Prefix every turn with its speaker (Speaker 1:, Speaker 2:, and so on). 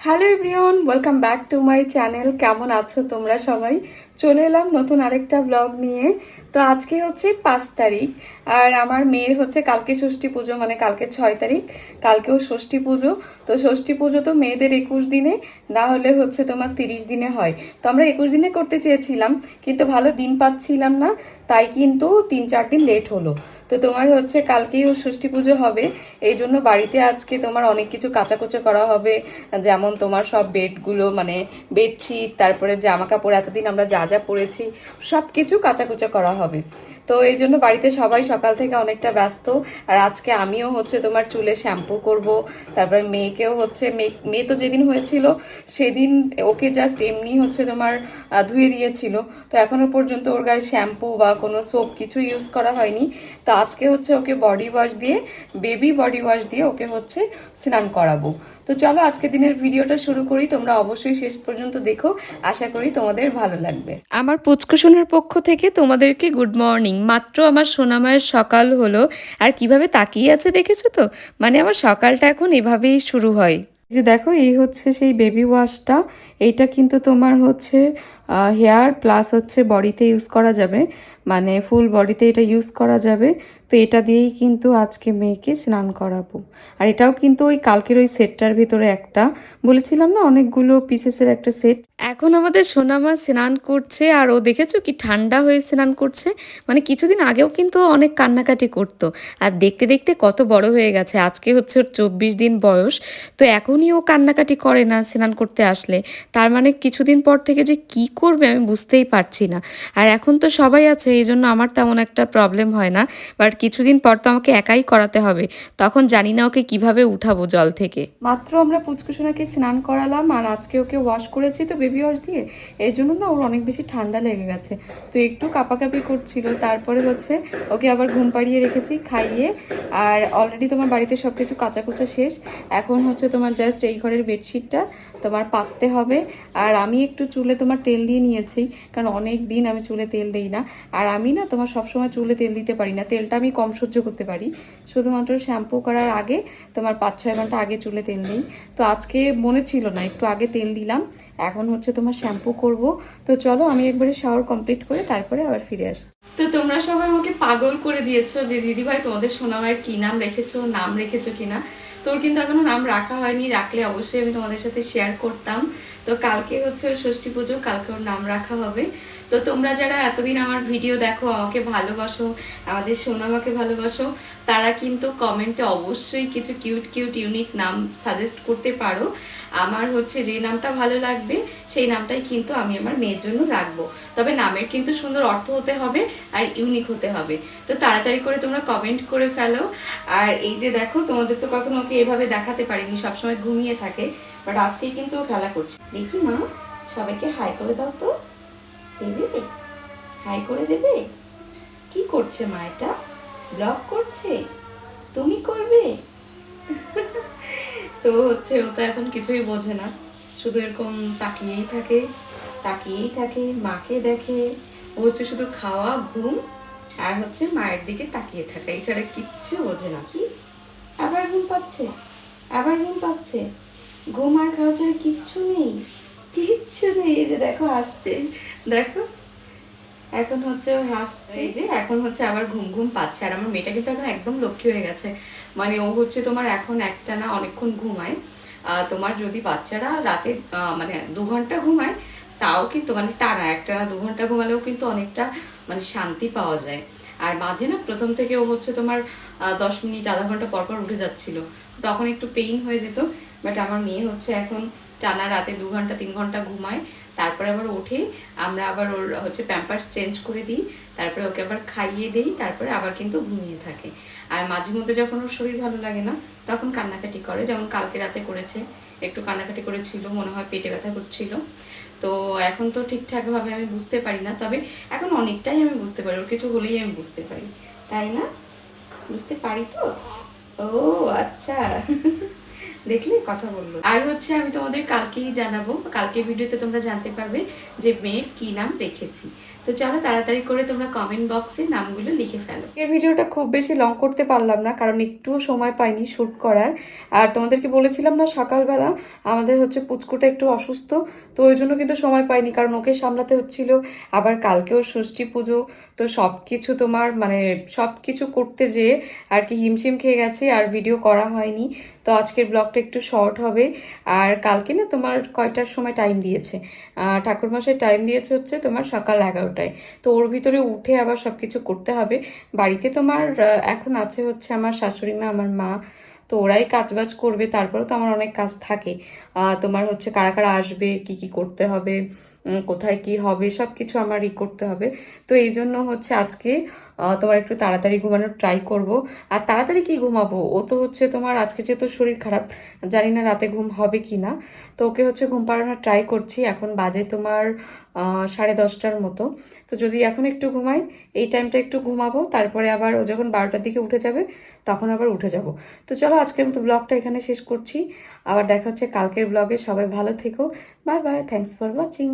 Speaker 1: Hello everyone welcome back to my channel কেমন আছো তোমরা সবাই? চলে এলাম নতুন আরেকটা ব্লগ নিয়ে। তো আজকে হচ্ছে পাঁচ তারিখ, আর আমার মেয়ের হচ্ছে কালকে ষষ্ঠী পুজো মানে কালকে ছয় তারিখ, কালকেও ষষ্ঠী পুজো। তো ষষ্ঠী পুজো তো মেয়েদের একুশ দিনে, না হলে হচ্ছে তোমার তিরিশ দিনে হয়। তো আমরা একুশ দিনে করতে চেয়েছিলাম, কিন্তু ভালো দিন পাচ্ছিলাম না, তাই কিন্তু তিন চার দিন লেট হলো। তো তোমার হচ্ছে কালকেই ও ষষ্ঠী পুজো হবে, এই জন্য বাড়িতে আজকে তোমার অনেক কিছু কাচাকুচো করা হবে। যেমন তোমার সব বেডগুলো মানে বেডশিট তারপরে জামা কাপড় এতদিন আমরা যা যা পরেছি সব কিছু কাচাকুচো করা হবে। তো এই জন্য বাড়িতে সবাই সকাল থেকে অনেকটা ব্যস্ত। আর আজকে আমিও হচ্ছে তোমার চুলে শ্যাম্পু করব, তারপরে মেয়েকেও হচ্ছে মেয়ে তো যেদিন হয়েছিল, সেদিন ওকে জাস্ট এমনি হচ্ছে তোমার ধুয়ে দিয়েছিল। তো এখনও পর্যন্ত ওর গায়ে শ্যাম্পু বা কোনো সোপ কিছু ইউজ করা হয়নি। তো আজকে হচ্ছে ওকে বডি ওয়াশ দিয়ে বেবি বডি ওয়াশ দিয়ে ওকে হচ্ছে স্নান করাবো। তো চলো আজকে দিনের ভিডিওটা শুরু করি। তোমরা অবশ্যই শেষ পর্যন্ত দেখো। আশা করি তোমাদের ভালো লাগবে। আমার পুচকুশনের পক্ষ থেকে তোমাদেরকে গুড মর্নিং মাত্র আমার সোনামায়ের সকাল হলো। আর কীভাবে তাকিয়ে আছে দেখেছ তো? মানে আমার সকালটা এখন এভাবেই শুরু হয়। যে দেখো এই হচ্ছে সেই বেবি ওয়াশটা এইটা কিন্তু তোমার হচ্ছে হেয়ার প্লাস হচ্ছে বডিতে ইউজ করা যাবে। মানে ফুল বডিতে এটা ইউজ করা যাবে। তো এটা দিয়েই কিন্তু আজকে মেয়েকে স্নান করাবো। আর এটাও কিন্তু ওই কালকের ওই সেটটার ভিতরে একটা। বলেছিলাম না, অনেকগুলো পিসেসের একটা সেট এখন আমাদের সোনামা স্নান করছে, আর ও দেখেছ কি ঠান্ডা হয়ে স্নান করছে? মানে কিছুদিন আগেও কিন্তু অনেক কান্নাকাটি করতো। আর দেখতে দেখতে কত বড় হয়ে গেছে। আজকে হচ্ছে ওর চব্বিশ দিন বয়স। তো এখনই ও কান্নাকাটি করে না স্নান করতে আসলে। তার মানে কিছুদিন পর থেকে যে কি করবে আমি বুঝতেই পারছি না। আর এখন তো সবাই আছে এই জন্য আমার তেমন একটা প্রবলেম হয় না। বাট কিছুদিন পর তো আমাকে একাই করাতে হবে, তখন জানি না ওকে কীভাবে উঠাবো জল থেকে। মাত্র আমরা পুচকুসোনাকে স্নান করালাম আর আজকে ওকে ওয়াশ করেছি তো বেবি ওয়াশ দিয়ে এই জন্য না ওর অনেক বেশি ঠান্ডা লেগে গেছে। তো একটু কাপাকাপি করছিল, তারপরে হচ্ছে ওকে আবার ঘুম পাড়িয়ে রেখেছি খাইয়ে, আর অলরেডি তোমার বাড়িতে সব কিছু কাচাকুচা শেষ। এখন হচ্ছে তোমার জাস্ট এই ঘরের বেডশিটটা তোমার পাততে হবে। আর আমি একটু চুলে তোমার তেল দিয়ে নিয়েছি, কারণ অনেক দিন আমি চুলে তেল দিই না। আর আমি না তোমার সবসময় চুলে তেল দিতে পারি না, তেলটা আমি কম সহ্য করতে পারি। শুধুমাত্র শ্যাম্পু করার আগে তোমার পাঁচ ছয় ঘণ্টা আগে চুলে তেল দিই। তো আজকে মনে ছিল না, একটু আগে তেল দিলাম, এখন হচ্ছে তোমার শ্যাম্পু করব। তো চলো আমি একবারে শাওয়ার কমপ্লিট করে তারপরে আবার ফিরে আসি। তো তোমরা সবাই আমাকে পাগল করে দিয়েছ যে দিদি ভাই তোমাদের সোনামায়ের কি নাম রেখেছো নাম রেখেছো কিনা? তোর কিন্তু এখনও নাম রাখা হয়নি, রাখলে অবশ্যই আমি তোমাদের সাথে শেয়ার করতাম। তো কালকে হচ্ছে ষষ্ঠী পুজো, কালকে ওর নাম রাখা হবে। তো তোমরা যারা এতদিন আমার ভিডিও দেখো, আমাকে ভালোবাসো, আমাদের সোনামাকে ভালোবাসো, তারা কিন্তু কমেন্টে অবশ্যই কিছু কিউট কিউট ইউনিক নাম সাজেস্ট করতে পারো। আমার হচ্ছে যে নামটা ভালো লাগবে, সেই নামটাই কিন্তু আমি আমার মেয়ের জন্য রাখব। তবে নামের কিন্তু সুন্দর অর্থ হতে হবে আর ইউনিক হতে হবে। তো তাড়াতাড়ি করে তোমরা কমেন্ট করে ফেলো। আর এই যে দেখো, তোমাদের তো কখনো ওকে এভাবে দেখাতে পারিনি, সবসময় ঘুমিয়ে থাকে। বাট আজকে কিন্তু ও খেলা করছে। দেখি মা, সবাইকে হাই করে দাও তো। দেবে? হাই করে দেবে? কি করছে মা এটা? ব্লগ করছে? তুমি করবে তো হচ্ছে ও তো এখন কিছুই বোঝে না। শুধু এরকম তাকিয়েই থাকে তাকিয়েই থাকে, মাকে দেখে। ও হচ্ছে শুধু খাওয়া, ঘুম, আর হচ্ছে মায়ের দিকে তাকিয়ে থাকা। এছাড়া কিচ্ছু বোঝে না। কি? আবার ঘুম পাচ্ছে, আবার ঘুম পাচ্ছে। ঘুম আর খাওয়া ছাড়া কিচ্ছু নেই কিচ্ছু নেই। এই যে দেখো, আসছে। দেখো এখন হচ্ছে হাসছে যে এখন হচ্ছে আবার ঘুম ঘুম পাচ্ছে, আর আমার মেয়েটা কিন্তু এখন একদম লক্ষ্মী হয়ে গেছে। মানে ও হচ্ছে তোমার এখন একটা না অনেকক্ষণ ঘুমায় তোমার যদি বাচ্চারা রাতে মানে দু ঘণ্টা ঘুমায়, তাও কিন্তু মানে টানা একটা না দু ঘণ্টা ঘুমালেও কিন্তু অনেকটা মানে শান্তি পাওয়া যায়। আর মাঝে না প্রথম থেকে ও হচ্ছে তোমার দশ মিনিট, আধা ঘণ্টা পর পর উঠে যাচ্ছিল। তখন একটু পেইন হয়ে যেত বাট আমার মেয়ে হচ্ছে এখন টানা রাতে দু ঘণ্টা, তিন ঘণ্টা ঘুমায় তারপরে আবার উঠে, আমরা আবার ওর হচ্ছে প্যাম্পার্স চেঞ্জ করে দিই, তারপরে ওকে আবার খাইয়ে দিই, তারপরে আবার কিন্তু ঘুমিয়ে থাকে। আর মাঝে মধ্যে যখন ওর শরীর ভালো লাগে না, তখন কান্নাকাটি করে, যেমন কালকে রাতে করেছে, একটু কান্নাকাটি করেছিল, মনে হয় পেটে ব্যথা করছিল। তো এখন তো ঠিকঠাকভাবে আমি বুঝতে পারি না, তবে এখন অনেকটাই আমি বুঝতে পারি, ওর কিছু হলেই আমি বুঝতে পারি। তাই না? বুঝতে পারি তো? ও আচ্ছা। দেখলে কথা বলল। আর হচ্ছে আমি তোমাদের কালকেই জানাব কালকে ভিডিওতে তোমরা জানতে পারবে যে মেয়ের কি নাম রেখেছি। তো
Speaker 2: চলো তাড়াতাড়ি করে তোমরা কমেন্ট বক্সে নামগুলো লিখে ফেলো।
Speaker 1: এই ভিডিওটা খুব বেশি লং করতে পারলাম না, কারণ একটু সময় পাইনি শ্যুট করার। আর তোমাদেরকে বলেছিলাম না সকালবেলা আমাদের হচ্ছে পুচকুটা একটু অসুস্থ, তো ওই জন্য কিন্তু সময় পাইনি, কারণ ওকে সামলাতে হচ্ছিল। আবার কালকেও ষষ্ঠী পুজো, তো সব কিছু তোমার মানে সব কিছু করতে যেয়ে আর কি হিমশিম খেয়ে গেছে, আর ভিডিও করা হয়নি। তো আজকের ব্লগটা একটু শর্ট হবে। আর কালকে না তোমার কয়টার সময় টাইম দিয়েছে? ঠাকুরমশাই টাইম দিয়েছে হচ্ছে তোমার সকাল এগারোটায় তো ওর ভিতরে উঠে আবার সব কিছু করতে হবে। বাড়িতে তোমার এখন আছে হচ্ছে আমার শাশুড়ি মা, আমার মা। তো ওরাই কাজবাজ করবে, তারপরেও তো আমার অনেক কাজ থাকে। তোমার হচ্ছে কারা কারা আসবে, কি কি করতে হবে কোথায় কি হবে সব কিছু আমার ই করতে হবে। তো এই জন্য হচ্ছে আজকে তোমার একটু তাড়াতাড়ি ঘুমানোর ট্রাই করব। আর তাড়াতাড়ি কি ঘুমাবো? ও তো হচ্ছে তোমার, আজকে যেহেতু শরীর খারাপ, জানি না রাতে ঘুম হবে কি না তো ওকে হচ্ছে ঘুম পাড়ানোর ট্রাই করছি, এখন বাজে তোমার সাড়ে দশটার মতো। তো যদি এখন একটু ঘুমাই, এই টাইমটা একটু ঘুমাবো, তারপরে আবার ও যখন বারোটার দিকে উঠে যাবে, তখন আবার উঠে যাব। তো চলো আজকের মতো ব্লগটা এখানে শেষ করছি। আবার দেখা হচ্ছে কালকের ব্লগে সবাই ভালো থেকো। Bye bye thanks for watching